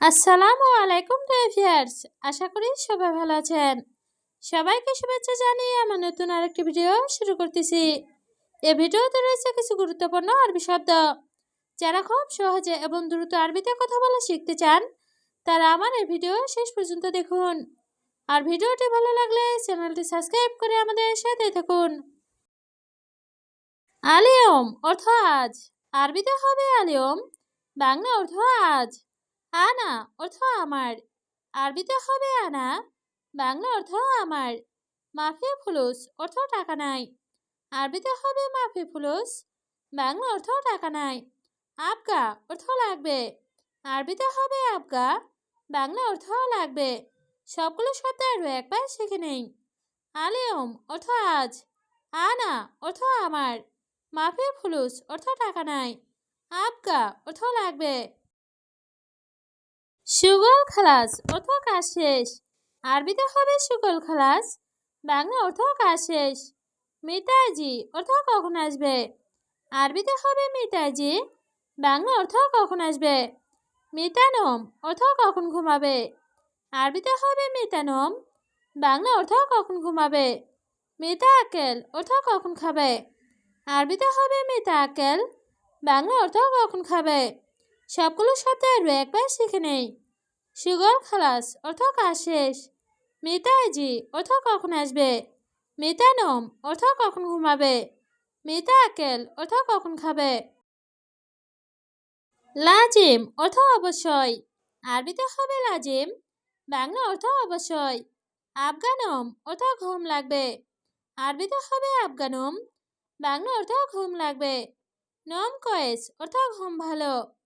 আসসালামু আলাইকুম ভিউয়ার্স আশা করি সবাই ভালো আছেন। সবাইকে শুভেচ্ছা জানিয়ে আমার নতুন আরেকটি ভিডিও শুরু করতেছি। এই ভিডিওতে রয়েছে কিছু গুরুত্বপূর্ণ আরবি শব্দ। যারা খুব সহজে এবং দ্রুত আরবিতে কথা বলা শিখতে চান, তারা আমার এই ভিডিও শেষ পর্যন্ত দেখুন। আর ভিডিওটি ভালো লাগলে চ্যানেলটি সাবস্ক্রাইব করে আমাদের সাথে থাকুন। আলিয়ম অর্থ আজ। আরবিতে হবে আলিয়ম, বাংলা অর্থ আজ। আনা অর্থ আমার, আরবিতে হবে আনা, বাংলা অর্থ আমার মাফি ফুলুস অর্থ টাকা নাই, আরবিতে হবে মাফি ফুলুস, বাংলা অর্থ টাকা নাই আবগা অর্থ লাগবে, আরবিতে হবে আবগা বাংলা অর্থ লাগবে, সবগুলো শব্দ আরও একবার শিখে নেই, আলিয়ম অর্থ আজ, আনা অর্থ আমার মাফি ফুলুস অর্থ টাকা নাই আবগা অর্থ লাগবে। সুগল খালাস অর্থ কাজ শেষ আরবিতে হবে সুগল খালাস, বাংলা অর্থ কাজ শেষ মিতাজি অর্থ কখন আসবে? আরবিতে হবে মিতাজি, বাংলা অর্থ কখন আসবে? মিতানম অর্থ কখন ঘুমাবে? আরবিতে হবে মিতানম, বাংলা অর্থ কখন ঘুমাবে? মিতা আকেল অর্থ কখন খাবে? আরবিতে হবে মিতা আকেল বাংলা অর্থ কখন খাবে? সবগুলো আরও একবার শিখে নেই। সুগল খালাস, অর্থ কাজ শেষ। মিতাজি, অর্থ কখন আসবে? মিতানম, অর্থ কখন ঘুমাবে? মিতা আকেল অর্থ কখন খাবে? লাজিম, অর্থ অবশ্যই। আরবিতে হবে লাজিম, বাংলা অর্থ অবশ্যই। আফগানম, অর্থ ঘুম লাগবে। আরবিতে হবে আফগানম, বাংলা অর্থ ঘুম লাগবে। নম কয়েস অর্থ ঘুম ভালো।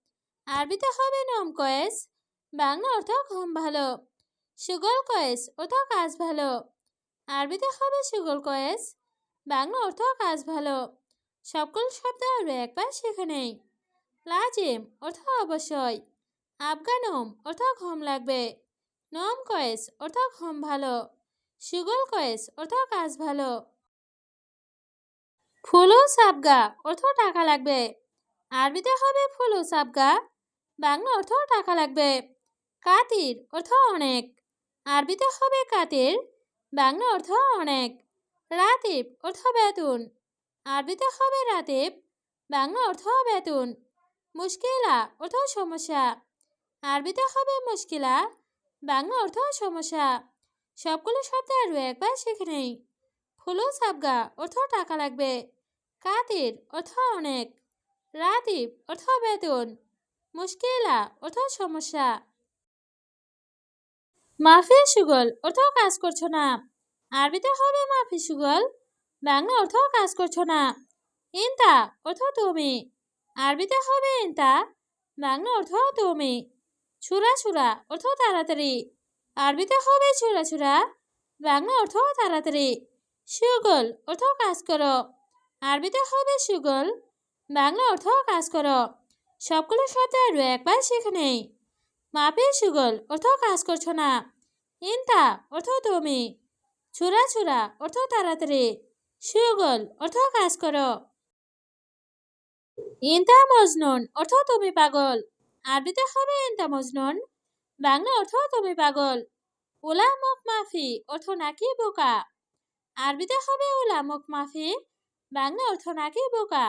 আরবিতে হবে নম কয়েস, বাংলা অর্থ ঘুম ভালো, সুগল কয়েস অর্থ কাজ ভালো, আরবিতে হবে সুগল কয়েস, বাংলা অর্থ কাজ ভালো, সকল শব্দ আরও একবার শিখে নেই, লাজিম অর্থ অবশ্যই, আফগানম অর্থ ঘুম লাগবে, নম কয়েস অর্থ ঘুম ভালো, সুগল কয়েস অর্থ কাজ ভালো ফুলু সাবগা অর্থ টাকা লাগবে, আরবিতে হবে ফুলু সাবগা বাংলা অর্থ টাকা লাগবে। কাতির অর্থ অনেক। আরবিতে হবে কাতির, বাংলা অর্থ অনেক। রাতিব অর্থ বেতন। আরবিতে হবে রাতিব, বাংলা অর্থ বেতন। মুশকিলা অর্থ সমস্যা। আরবিতে হবে মুশকিলা, বাংলা অর্থ সমস্যা। সবগুলো শব্দ আরও একবার শিখে নেই। ফুলু সাবগা, অর্থ টাকা লাগবে। কাতির অর্থ অনেক। রাতিব অর্থ বেতন। মুশকিলা অর্থ সমস্যা। মাফি সুগল অর্থ কাজ করছ না? আরবিতে হবে মাফি সুগল? বাংলা অর্থ কাজ করছ না? ইনতা অর্থ তুমি। আরবিতে হবে ইনতা? বাংলা অর্থ তুমি। ছুরা ছুরা অর্থ তাড়াতাড়ি। আরবিতে হবে ছুরা ছুরা? বাংলা অর্থ তাড়াতাড়ি। সুগল অর্থ কাজ করো। আরবিতে হবে সুগল? বাংলা অর্থ কাজ করো। সবগুলো শব্দ আরও একবার শিখে নেই। মাপের সুগল অর্থ কাজ করছ না। ইনতা অর্থ তুমি। ছুরা ছুরা অর্থ তাড়াতাড়ি। সুগল অর্থ কাজ করো। ইনতা মজনুন অর্থ তুমি পাগল। আরবিতে হবে ইনতা মজনুন। বাংলা অর্থ তুমি পাগল। ওলা মুখ মাফি, অর্থ নাকি বোকা। আরবিতে হবে ওলা মুখ মাফি। বাংলা, অর্থ নাকি বোকা।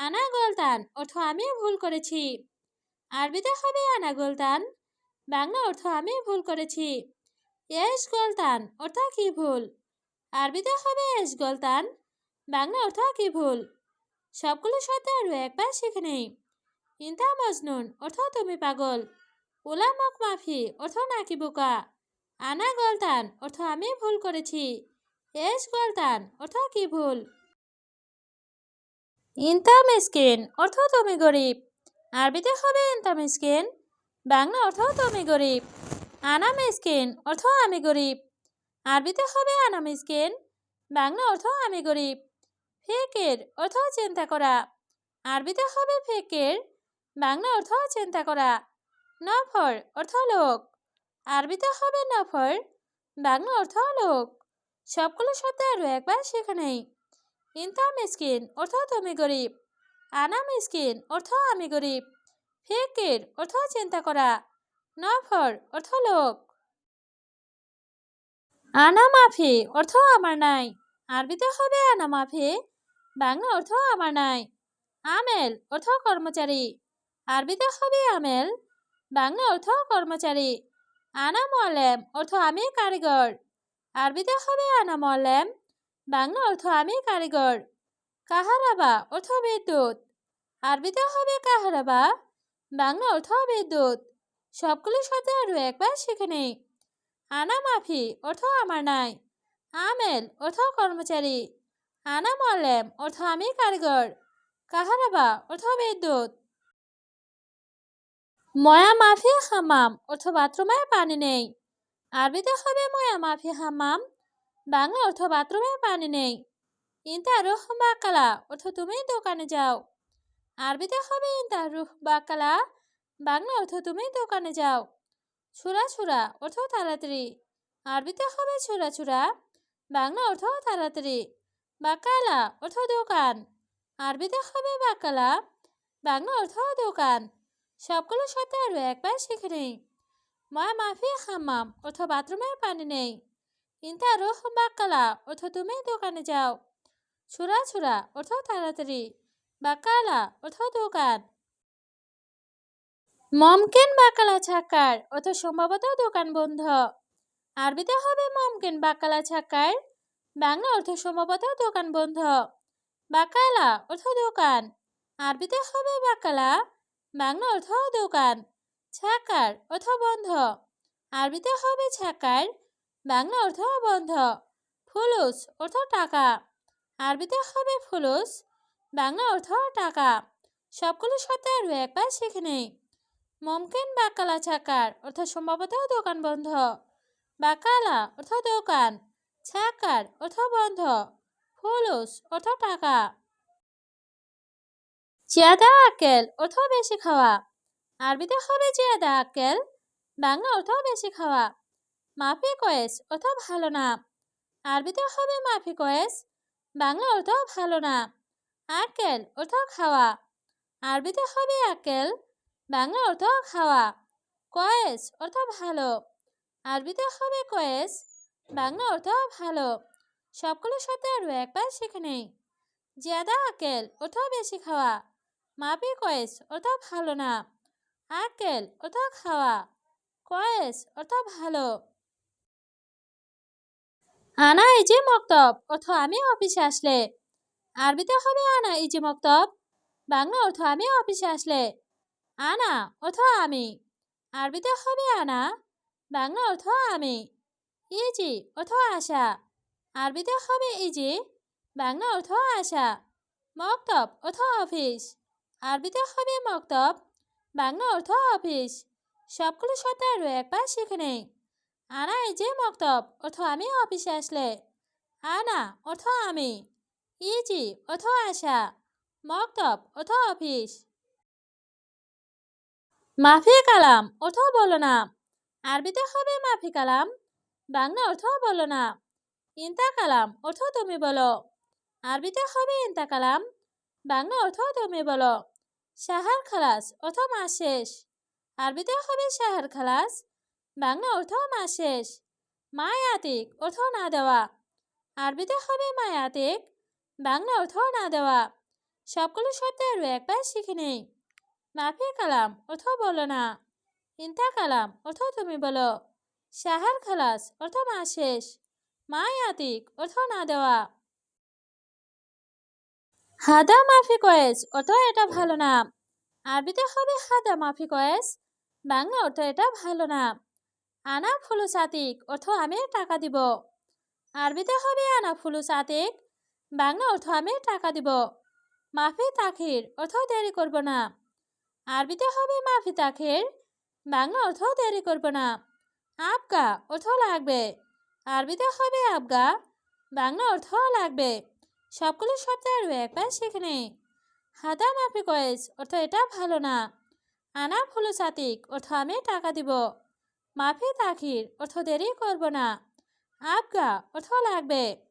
আনা গলতান অর্থ আমি ভুল করেছি। আরবিতে হবে আনা গলতান বাংলা অর্থ আমি ভুল করেছি। এস গলতান অর্থ কি ভুল? আরবিতে হবে এস গলতান বাংলা অর্থ কি ভুল? সবগুলো শব্দ আরও একবার শিখে নেই। ইন্তা মজনুন, অর্থ তুমি পাগল। ওলা মক মাফি, অর্থ নাকি বোকা? আনা গলতান অর্থ আমি ভুল করেছি। এস গলতান অর্থ কি ভুল? ইন্তা মিসকিন অর্থ তুমি গরিব। আরবিতে হবে ইন্তা মিসকিন বাংলা অর্থ তুমি গরিব। আনা মিসকিন অর্থ আমি গরিব। আরবিতে হবে আনা মিসকিন বাংলা অর্থ আমি গরিব। ফেকের, অর্থ চিন্তা করা। আরবিতে হবে ফেকের, বাংলা অর্থ চিন্তা করা। নফর, অর্থ লোক। আরবিতে হবে নফর, বাংলা অর্থ লোক। সবগুলো শব্দ আরও একবার শেখা নেই। ইন্তা মিসকিন অর্থ তুমি গরিব। আনা মিসকিন অর্থ আমি গরিব। ফেকের অর্থ চিন্তা করা। নফর অর্থ লোক আনা মাফি অর্থ আমার নাই। আরবিতে হবে আনা মাফি বাংলা অর্থ আমার নাই। আমেল অর্থ কর্মচারী। আরবিতে হবে আমেল, বাংলা অর্থ কর্মচারী। আনা মলেম অর্থ আমি কারিগর। আরবিতে হবে আনা মলেম বাংলা অর্থ আমি কারিগর। কাহারাবা অর্থ বিদ্যুৎ। আরবিতে হবে কাহারাবা। বাংলা অর্থ বিদ্যুৎ। সবগুলো সাথে আরও একবার শিখে নেই। আনা মাফি অর্থ আমার নাই। আমেল অর্থ কর্মচারী। আনা মলেম অর্থ আমি কারিগর। কাহারাবা অর্থ বিদ্যুৎ। ময়া মাফি হামাম অর্থ বাথরুমে পানি নেই। আরবিতে হবে ময়া মাফি হামাম। বাংলা অর্থ বাথরুমে পানি নেই। ইন্তা রুহ বাকালা, অর্থ তুমি দোকানে যাও। আরবিতে হবে রুহ বাকালা, বাংলা অর্থ তুমি দোকানে যাও। ছুরা ছুরা, অর্থ তাড়াতাড়ি। আরবিতে হবে ছুরা ছুরা, বাংলা অর্থ তাড়াতাড়ি। বাকালা, অর্থ দোকান। আরবিতে হবে বাকালা, বাংলা অর্থ দোকান। সবগুলোর সাথে আরও একবার শিখে নেই। মা মাফি হাম্মাম, অর্থ বাথরুমের পানি নেই। ইন্তা রোহ বাক্কালা অর্থ তুমি দোকানে যাও ছুরা ছুরা অর্থ তাড়াতাড়ি বাক্কালা অর্থ দোকান মমকেন বাকালা ছাক্কার অর্থ সম্ভবত দোকান বন্ধ আরবিতে হবে মমকেন বাকালা ছাক্কার বাংলা অর্থ সম্ভবত দোকান বন্ধ বাকালা অর্থ দোকান আরবিতে হবে বাকালা বাংলা অর্থ দোকান ছাকার অর্থ বন্ধ আরবিতে হবে ছাকার বাংলা অর্থ বন্ধ ফুলুস অর্থ টাকা। আরবিতে হবে ফুলুস। বাংলা অর্থ টাকা। সবগুলো সাথে আরও একবার শিখে নেই। মমকিন বাকালা ছাকার অর্থ সম্ভবত দোকান বন্ধ। বাকালা অর্থ দোকান। ছাকার অর্থ বন্ধ। ফুলুস অর্থ টাকা। জিয়াদা আকেল অর্থ বেশি খাওয়া। আরবিতে হবে জিয়াদা আকেল। বাংলা অর্থ বেশি খাওয়া। মাফি কয়েস অর্থ ভালো না। আরবিতে হবে মাফি কয়েস, বাংলা অর্থ ভালো না। আকেল অর্থ খাওয়া। আরবিতে হবে আকেল, বাংলা অর্থ খাওয়া। কয়েস অর্থ ভালো। আরবিতে হবে কয়েস, বাংলা অর্থ ভালো। সবগুলোর সাথে আরও একবার শিখে নেই। জিয়াদা আকেল অর্থ বেশি খাওয়া। মাপি কয়েস অর্থ ভালো না। আকেল অর্থ খাওয়া। কয়েস অর্থ ভালো। আনা ইজি মক্তব, অর্থ আমি অফিসে আসলে। আরবিতে হবে আনা ইজি মক্তব, বাংলা অর্থ আমি অফিসে আসলে। আনা অর্থ আমি, আরবিতে হবে আনা, বাংলা অর্থ আমি, ইজি অর্থ আশা। আরবিতে হবে ইজি, বাংলা অর্থ আশা, মক্তব অর্থ অফিস। আরবিতে হবে মক্তব, বাংলা অর্থ অফিস। সবগুলো সাথে আরও একবার শিখে নেই। আনা এই যে মক্তব অর্থ আমি অফিসে আসলে। আনা অর্থ আমি। ইজি অর্থ আশা মক্তব অর্থ অফিস। মাফি কালাম অর্থ বলো না। আরবিতে হবে মাফি কালাম, বাংলা অর্থ বলো না। ইন্তা কালাম অর্থ তুমি বলো। আরবিতে হবে ইন্তা কালাম, বাংলা অর্থ তুমি বলো। সাহার খালাস অর্থ মাস শেষ। আরবিতে হবে সাহার খালাস বাংলা অর্থ মাস শেষ। মায়াতিক অর্থ না দেওয়া। আরবিতে হবে মায়াতিক, বাংলা অর্থ না দেওয়া। সবগুলো শব্দ আরও একবার শিখে নেই। মাফি কালাম অর্থ বলো না। ইন্তা কালাম অর্থ তুমি বলো। সাহার খালাস অর্থ মাস শেষ। মায়াতিক অর্থ না দেওয়া। হাদা মাফি কয়েস অর্থ এটা ভালো না। আরবিতে হবে হাদা মাফি কয়েস, বাংলা অর্থ এটা ভালো না। আনা ফুলু সাতিক অর্থ আমি টাকা দিব। আরবিতে হবে আনা ফুলু সাতিক বাংলা অর্থ আমি টাকা দিব। মাফি তাখির, অর্থ দেরি করব না। আরবিতে হবে মাফি তাখির, বাংলা অর্থ দেরি করব না। আবগা অর্থ লাগবে। আরবিতে হবে আবগা বাংলা অর্থ লাগবে। সবগুলো শব্দ আরও একবার শিখে নেই। হাদা মাফি কয়েস, অর্থ এটা ভালো না। আনা ফুলু সাতিক অর্থ আমি টাকা দিব। মাফি তাখির অর্থ দেরি করব না। আবগা অর্থ লাগবে।